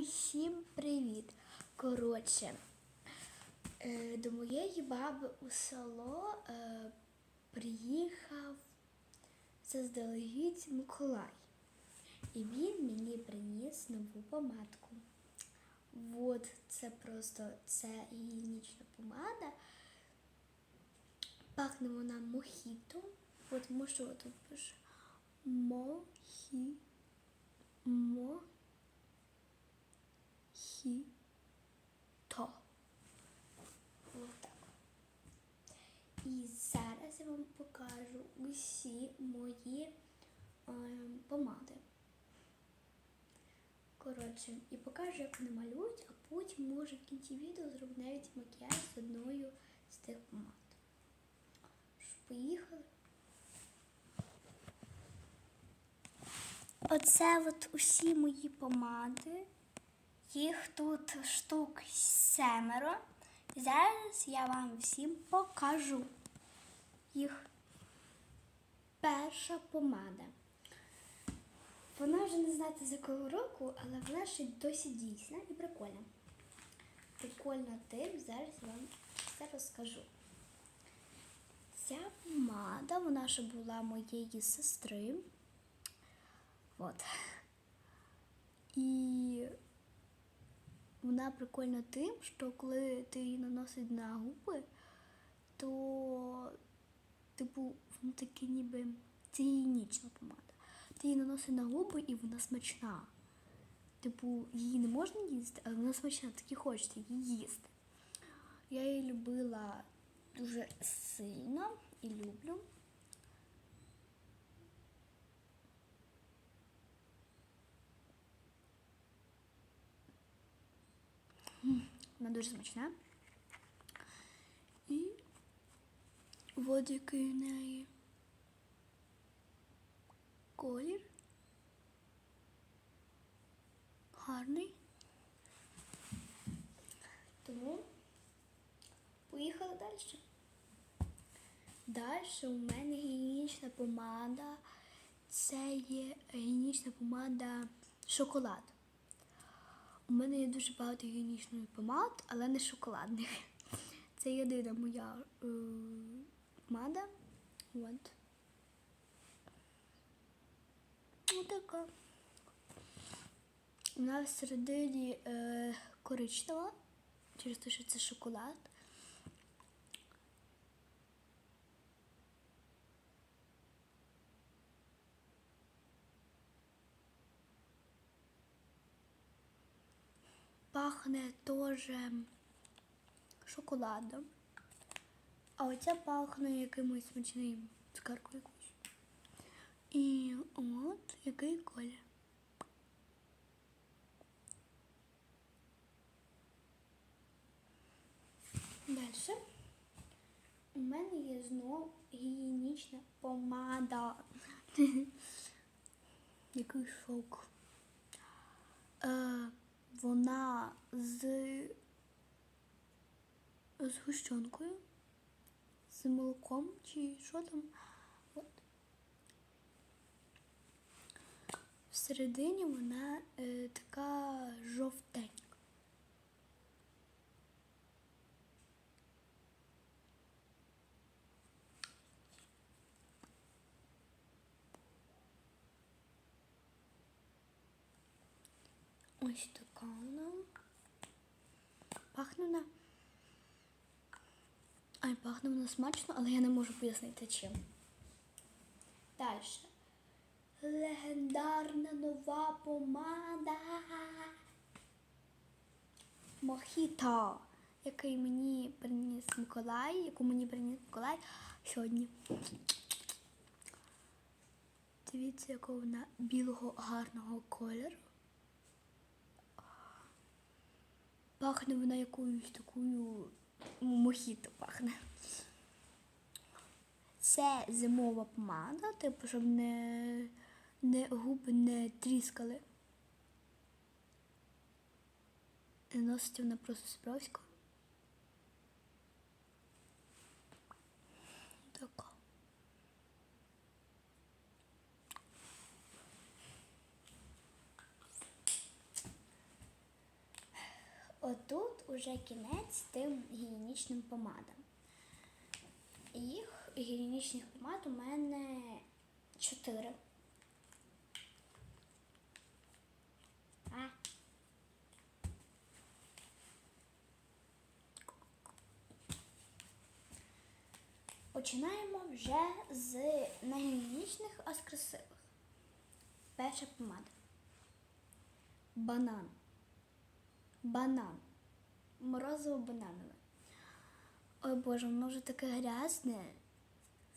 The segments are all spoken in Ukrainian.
Усім привіт! Коротше, е, до моєї баби у село е, приїхав заздалегідь Миколай. І він мені приніс нову помадку. От це просто це гігієнічна помада. Пахне вона мохіто. От що тут пише мохі. Мо. Хі. І зараз я вам покажу усі мої ем, помади. Коротше, і покажу, як вони малюють, а потім, може, в кінці відео зроблю навіть макіяж з одною з тих помад. Поїхали? Оце от усі мої помади. Їх тут штук семеро. Зараз я вам всім покажу їх. Перша помада. Вона вже не знати з якого року, але вона ще досі дійсна і прикольна. Прикольно тим, зараз я вам все розкажу. Ця помада, вона ще була моєї сестри. От. І вона прикольна тим, що коли ти її наносить на губи, то, типу, воно таке ніби це гігієнічна помада. Ти її наносиш на губи і вона смачна. Типу, її не можна їсти, але вона смачна, так і хочеться її їсти. Я її любила дуже сильно і люблю. Вона дуже смачна. І який в неї колір. Гарний. Тому поїхали далі. Далі у мене гігієнічна помада. Це є гігієнічна помада шоколад. У мене є дуже багато гігієнічних помад, але не шоколадних. Це єдина моя е, помада. От. Отака. Вона всередині е, коричнева, через те, що це шоколад. Пахне теж шоколадом. А оця пахне якимось смачним цукеркою якусь. І от який колір. Далі. У мене є знов гігієнічна помада. Який шок. Е, вона з згущенкою, з молоком чи що там. От. Всередині вона е, така жовтенька. Ось така вона. Пахне вона. Ай, пахне вона смачно, але я не можу пояснити чим. Далі. Легендарна нова помада. Мохіто, який мені приніс Миколай, яку мені приніс Миколай сьогодні. Дивіться, якого вона білого гарного кольору. Пахне вона якоюсь такою мохіто пахне. Це зимова помада, типу, щоб не, не губи не тріскали. Носить вона просто справська. Така. Отут уже кінець тим гігієнічним помадам. Їх гігієнічних помад у мене чотири. А. Починаємо вже з негігієнічних, а з красивих. Перша помада. Банан. Банан. Морозиво бананове. Ой Боже, воно вже таке грязне.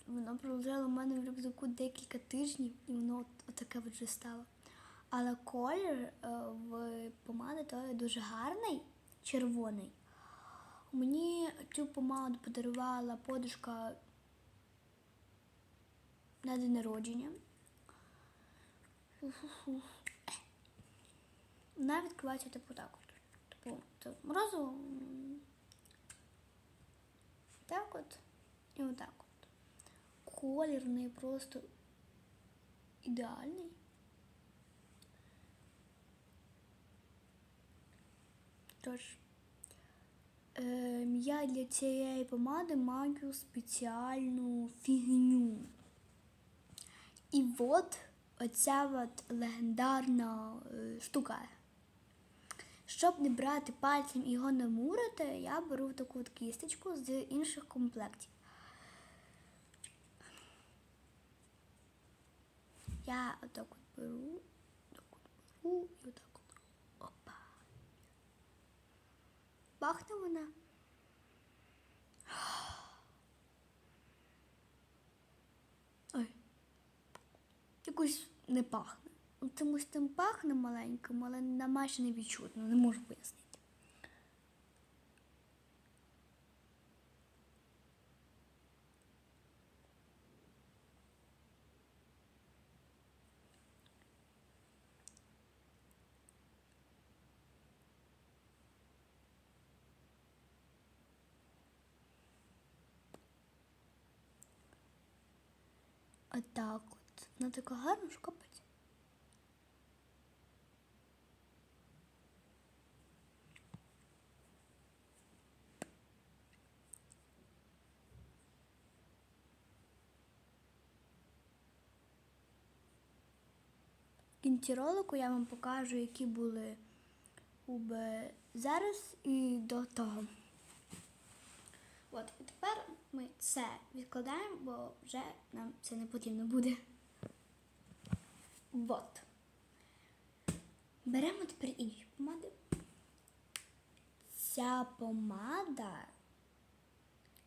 Воно пролежало в мене в рюкзаку декілька тижнів і воно от, отаке вже стало. Але колір е, в помади той дуже гарний, червоний. Мені цю помаду подарувала подушка на день народження. Вона відкривається типу так от. Типу, це морозиво. м, Так от і отак от. Колір в просто ідеальний. Тож, ем, я для цієї помади маю спеціальну фігню. І от оця от легендарна е, штука. Щоб не брати пальцем і його намурити, я беру таку от кісточку з інших комплектів. Я отак от беру, так от беру і отак от. Опа. Пахне вона. Ой. Якось не пахне. Ну, Чомусь тим пахне маленьким, але на майже не відчутно, не можу пояснити. Отак от. Вона така гарна, що кінці ролику я вам покажу, які були губи зараз і до того. От, і тепер ми це відкладаємо, бо вже нам це не потрібно буде. От. Беремо тепер інші помади. Ця помада,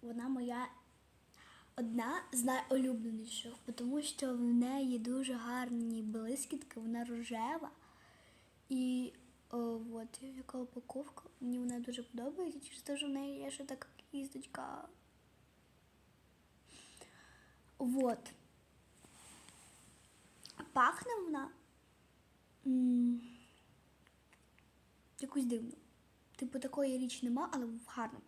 вона моя одна з найулюбленіших, тому що в неї дуже гарні блискітки, вона рожева. І о, от яка упаковка. Мені вона дуже подобається, через те, що в неї є ще така кісточка. Вот. Пахне вона м, якось дивно. Типу такої річ нема, але в гарному.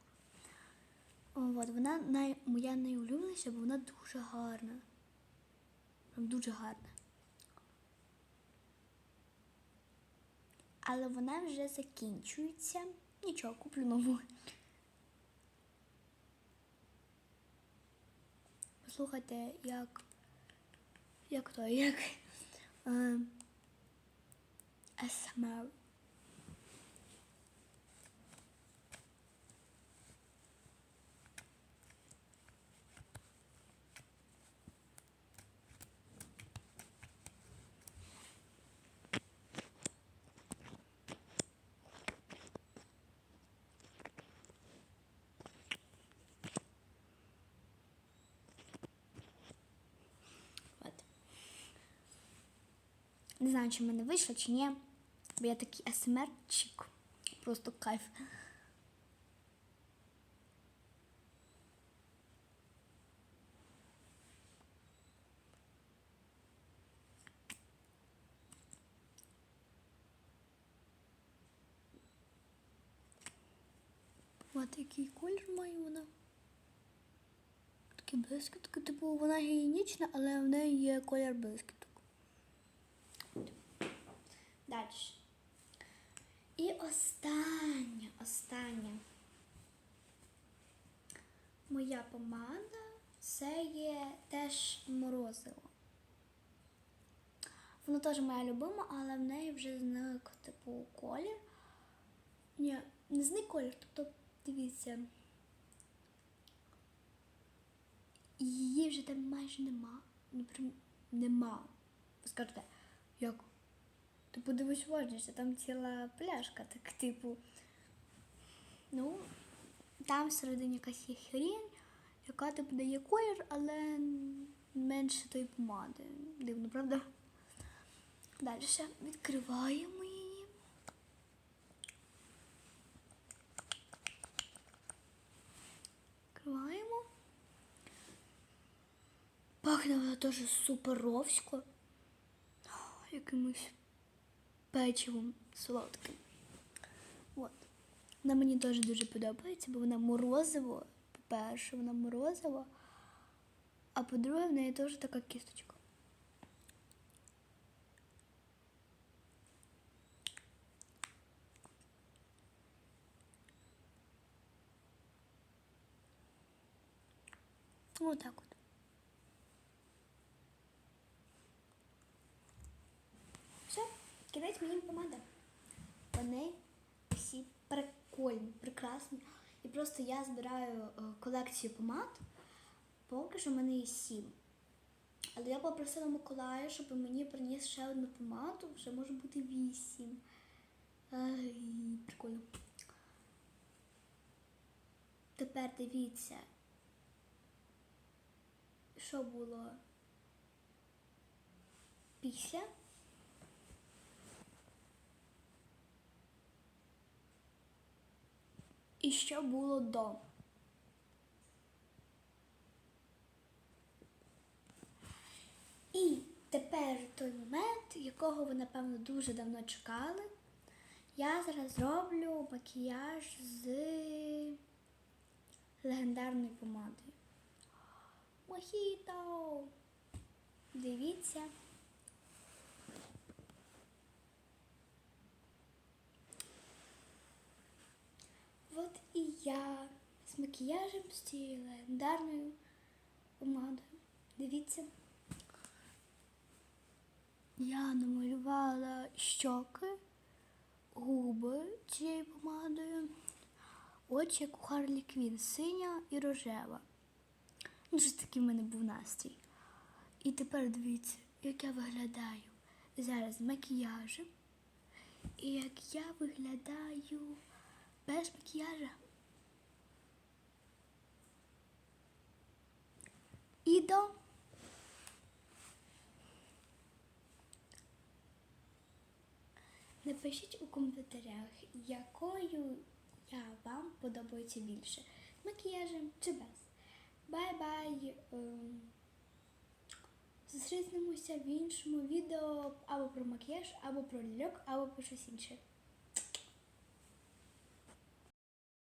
От, вона най, моя найулюбленіша, бо вона дуже гарна. Прям Дуже гарна. Але вона вже закінчується. Нічого, куплю нову. Послухайте, як. Як то, як. Е, SMR. От. Не знаю, чи в мене вийшло, чи ні. Бо я такий АСМРчик. Просто кайф. От який колір має вона. Такі блискітки, типу вона гігієнічна, але в неї є колір блискіток. Далі. І остання, остання. Моя помада це є теж морозиво. Воно теж моя любима, але в неї вже зник, типу, колір. Ні, не зник колір, тобто, дивіться. Її вже там майже нема. Прям нема. Ви скажете, як? Ти подивись уважніше, там ціла пляшка, так типу. Ну, там всередині якась є хрінь, яка типу дає колір, але менше тої помади. Дивно, правда? Далі відкриваємо її. Відкриваємо. Пахне вона теж суперовсько. Якимось печивом солодким. От. Вона мені теж дуже подобається, бо вона морозиво. По-перше, вона морозиво, а по-друге, в неї теж така кісточка. Отак кидать мені помада. Вони всі прикольні, прекрасні. І просто я збираю е, колекцію помад. Поки що в мене є сім. Але я попросила Миколая, щоб мені приніс ще одну помаду, вже може бути вісім. Ай, прикольно. Тепер дивіться, що було після. І що було до. І тепер той момент, якого ви, напевно, дуже давно чекали. Я зараз зроблю макіяж з легендарною помадою. Мохіто! Дивіться. От і я з макіяжем з цією легендарною помадою. Дивіться. Я намалювала щоки, губи цією помадою, очі, як у Харлі Квін, синя і рожева. Ну, щось такий в мене був настрій. І тепер дивіться, як я виглядаю зараз з макіяжем. І як я виглядаю без макіяжа. І до. Напишіть у коментарях, якою я вам подобається більше. Макіяжем чи без. Бай-бай! Ем, Зустрінемося в іншому відео або про макіяж, або про ляльок, або про щось інше.